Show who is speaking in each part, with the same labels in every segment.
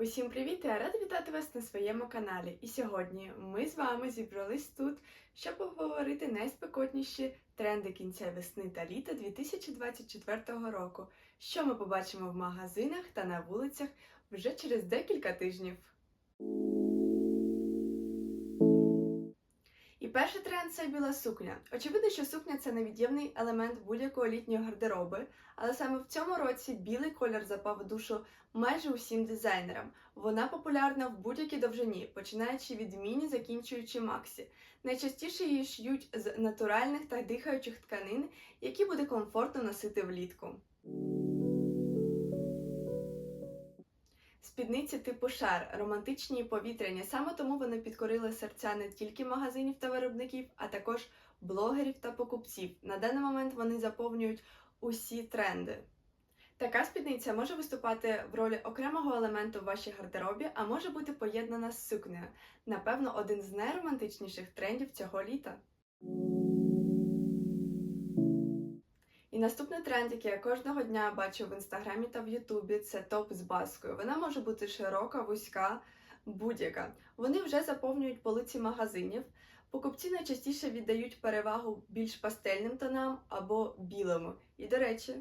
Speaker 1: Усім привіт! Я рада вітати вас на своєму каналі. І сьогодні ми з вами зібрались тут, щоб обговорити найспекотніші тренди кінця весни та літа 2024 року, що ми побачимо в магазинах та на вулицях вже через декілька тижнів. Перший тренд це біла сукня. Очевидно, що сукня це невід'ємний елемент будь-якого літнього гардероби, але саме в цьому році білий колір запав душу майже усім дизайнерам. Вона популярна в будь-якій довжині, починаючи від міні, закінчуючи максі. Найчастіше її шиють з натуральних та дихаючих тканин, які буде комфортно носити влітку. Спідниці типу шар, романтичні і повітряні. Саме тому вони підкорили серця не тільки магазинів та виробників, а також блогерів та покупців. На даний момент вони заповнюють усі тренди. Така спідниця може виступати в ролі окремого елементу в вашій гардеробі, а може бути поєднана з сукнею. Напевно, один з найромантичніших трендів цього літа. Наступний тренд, який я кожного дня бачу в інстаграмі та в Ютубі, це топ з баскою. Вона може бути широка, вузька, будь-яка. Вони вже заповнюють полиці магазинів. Покупці найчастіше віддають перевагу більш пастельним тонам або білому. І, до речі,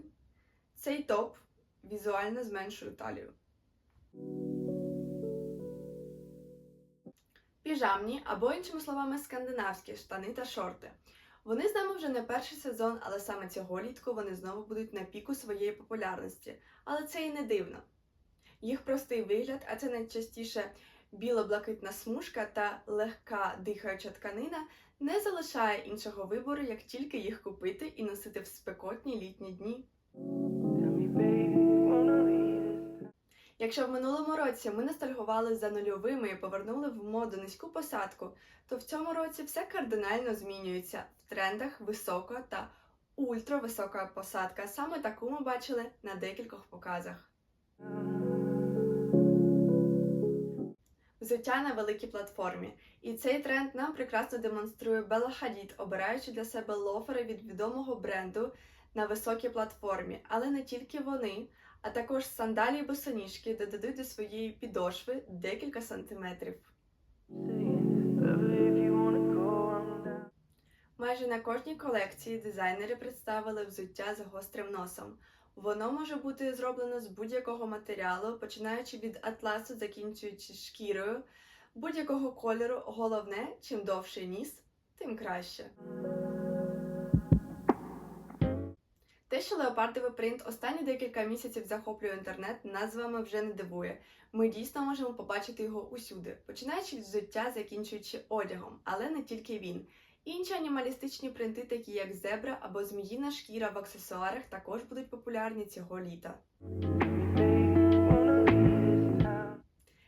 Speaker 1: цей топ візуально зменшує талію. Піжамні або, іншими словами, скандинавські штани та шорти. Вони з нами вже не перший сезон, але саме цього літку вони знову будуть на піку своєї популярності. Але це і не дивно. Їх простий вигляд, а це найчастіше біло-блакитна смужка та легка дихаюча тканина, не залишає іншого вибору, як тільки їх купити і носити в спекотні літні дні. Якщо в минулому році ми ностальгували за нульовими і повернули в моду низьку посадку, то в цьому році все кардинально змінюється в трендах висока та ультрависока посадка. Саме таку ми бачили на декількох показах. Взуття на великій платформі. І цей тренд нам прекрасно демонструє Белла Хадід, обираючи для себе лофери від відомого бренду на високій платформі, але не тільки вони, а також сандалії босоніжки додадуть до своєї підошви декілька сантиметрів. Майже на кожній колекції дизайнери представили взуття з гострим носом. Воно може бути зроблено з будь-якого матеріалу, починаючи від атласу, закінчуючи шкірою, будь-якого кольору. Головне, чим довший ніс, тим краще. Те, що леопардовий принт останні декілька місяців захоплює інтернет, нас з вами вже не дивує. Ми дійсно можемо побачити його усюди, починаючи від взуття, закінчуючи одягом, але не тільки він. Інші анімалістичні принти, такі як зебра або зміїна шкіра в аксесуарах, також будуть популярні цього літа.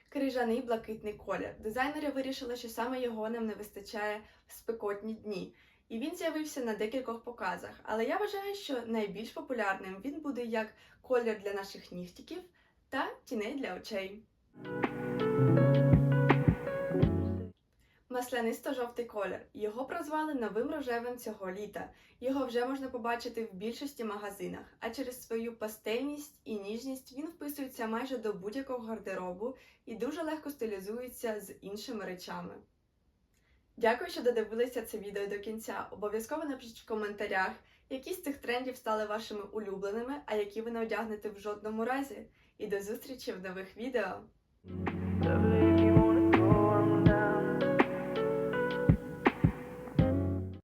Speaker 1: Крижаний блакитний колір. Дизайнери вирішили, що саме його нам не вистачає в спекотні дні. І він з'явився на декількох показах. Але я вважаю, що найбільш популярним він буде як колір для наших нігтиків та тіней для очей. Маслянисто-жовтий колір. Його прозвали новим рожевим цього літа. Його вже можна побачити в більшості магазинах, а через свою пастельність і ніжність він вписується майже до будь-якого гардеробу і дуже легко стилізується з іншими речами. Дякую, що додивилися це відео до кінця. Обов'язково напишіть в коментарях, які з цих трендів стали вашими улюбленими, а які ви не одягнете в жодному разі. І до зустрічі в нових відео!